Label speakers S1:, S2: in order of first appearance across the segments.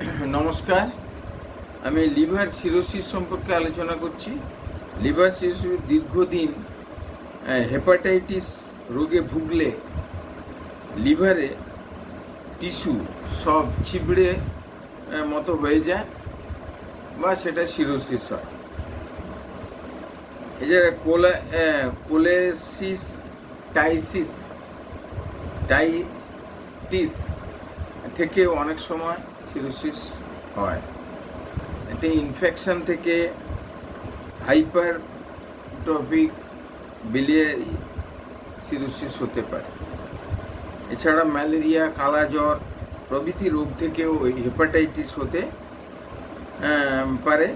S1: নমস্কার। আমি liver cirrhosis সম্পর্কে আলোচনা করছি। লিভার সিরোসিস দীর্ঘদিন হেপাটাইটিস রোগে ভুগলে লিভারে টিস্যু সব ছিবড়ে মতো হয়ে যায় বা সেটা সিরোসিস হয়। এছাড়া কোলা কোলেসিস, টাইসিস, টাইটিস থেকে অনেক সময় সিরোসিস হয়। এটা ইনফেকশন থেকে হাইপার টপিক বিলিয়ারি সিরোসিস হতে পারে। এছাড়া ম্যালেরিয়া কালা জ্বর প্রভৃতি রোগ থেকেও হেপাটাইটিস হতে পারে।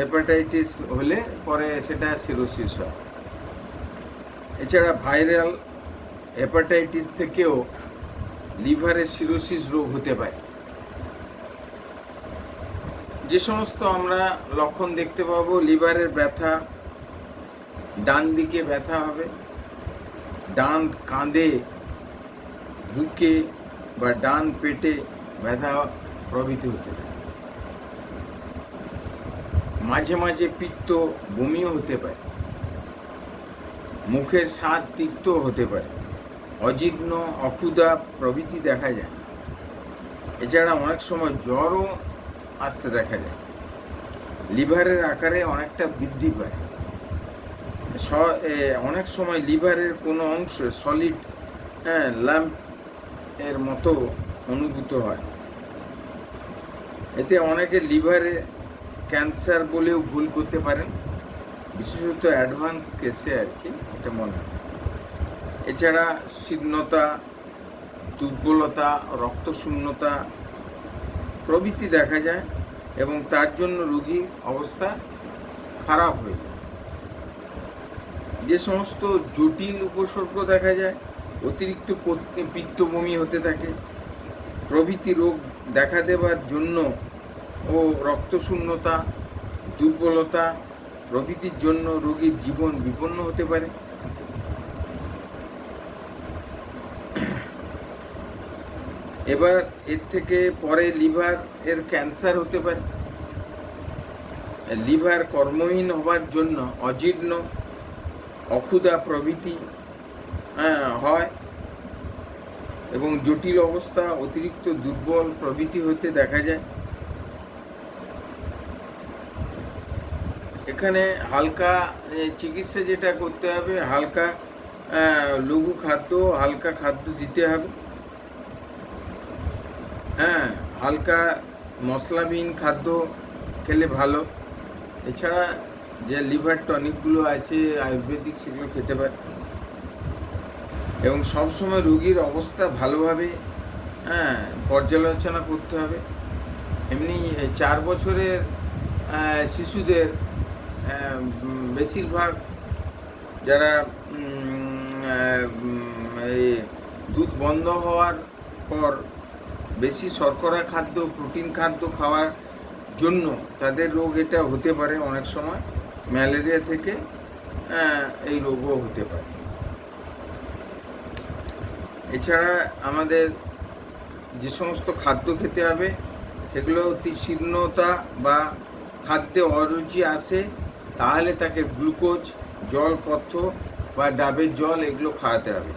S1: হেপাটাইটিস হলে পরে সেটা সিরোসিস হয়। এছাড়া ভাইরাল হেপাটাইটিস থেকেও লিভারের সিরোসিস রোগ হতে পারে। যে সমস্ত আমরা লক্ষণ দেখতে পাবো, লিভারের ব্যথা, ডান দিকে ব্যথা হবে, ডান কাঁধে, বুকে বা ডান পেটে ব্যথা প্রভৃতি হতে পারে। মাঝে মাঝে পিত্ত বমিও হতে পারে। মুখের স্বাদ তিক্ত হতে পারে। অজীর্ণ অক্ষুদা প্রভৃতি দেখা যায়। এছাড়া অনেক সময় জ্বরও আসতে দেখা যায়। লিভারের আকারে অনেকটা বৃদ্ধি পায়। অনেক সময় লিভারের কোনো অংশ সলিড হ্যাঁ ল্যাম্প এর মতো অনুভূত হয়। এতে অনেকে লিভারে ক্যান্সার বলেও ভুল করতে পারেন। বিশেষত অ্যাডভান্স কেসে আর কি, এটা মনে হয়। এছাড়া শীর্ণতা, দুর্বলতা, রক্তশূন্যতা প্রভৃতি দেখা যায় এবং তার জন্য রোগীর অবস্থা খারাপ হয়ে যায়। যে সমস্ত জটিল উপসর্গ দেখা যায়, অতিরিক্ত পিত্তবমি হতে থাকে, প্রভৃতি রোগ দেখা দেবার জন্য ও রক্তশূন্যতা, দুর্বলতা প্রভৃতির জন্য রোগীর জীবন বিপন্ন হতে পারে। এবার এর থেকে পরে লিভার এর ক্যান্সার হতে পারে। লিভার কর্মহীন হওয়ার জন্য অজীর্ণ অক্ষুদা প্রভৃতি আহ, হয় এবং জটিল অবস্থা অতিরিক্ত দুর্বল প্রভৃতি হতে দেখা যায়। এখানে হালকা চিকিৎসা যেটা করতে হবে হালকা লঘু খাদ্য হালকা খাদ্য দিতে হবে। হ্যাঁ হালকা মশলাবিহীন খাদ্য খেলে ভালো। এছাড়া যে লিভার টনিকগুলো আছে, আয়ুর্বেদিক সেগুলো খেতে পারে। এবং সবসময় রুগীর অবস্থা ভালোভাবে হ্যাঁ পর্যালোচনা করতে হবে। এমনি চার বছরের শিশুদের বেশিরভাগ যারা দুধ বন্ধ হওয়ার পর বেশি শর্করা খাদ্য প্রোটিন খাদ্য খাওয়ার জন্য তাদের রোগ এটা হতে পারে অনেক সময়। ম্যালেরিয়া থেকে এই রোগও হতে পারে। এছাড়া আমাদের যে সমস্ত খাদ্য খেতে হবে, সেগুলো অতি শীর্ণতা বা খাদ্যে অরুচি আসে, তাহলে তাকে গ্লুকোজ জলপথ্য বা ডাবের জল এগুলো খাওয়াতে হবে।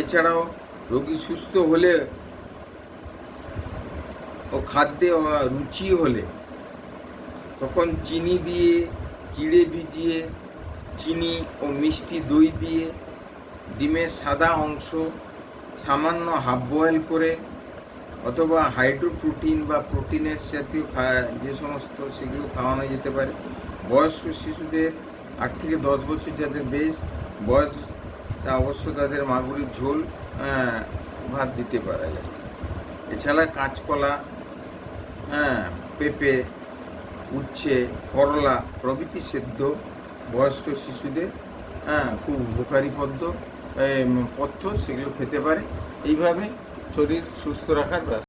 S1: এছাড়াও রোগী সুস্থ হলে ও খাদ্যে রুচি হলে তখন চিনি দিয়ে চিড়ে ভিজিয়ে, চিনি ও মিষ্টি দই দিয়ে ডিমের সাদা অংশ, সামান্য হাফ বয়েল করে অথবা হাইড্রোপ্রোটিন বা প্রোটিনের জাতীয় যে সমস্ত সেগুলো খাওয়ানো যেতে পারে। বয়স্ক শিশুদের আট থেকে দশ বছর যাদের বেশ, বয়স তা অবশ্য তাদের মাগুরির ঝোল ভাত দিতে পারা যায়। এছাড়া কাঁচকলা হ্যাঁ পেঁপে, উচ্ছে, করলা প্রভৃতি সেদ্ধ বয়স্ক শিশুদের হ্যাঁ খুব উপকারী পদ্য। পথ্য সেগুলো খেতে পারে। এইভাবে শরীর সুস্থ রাখার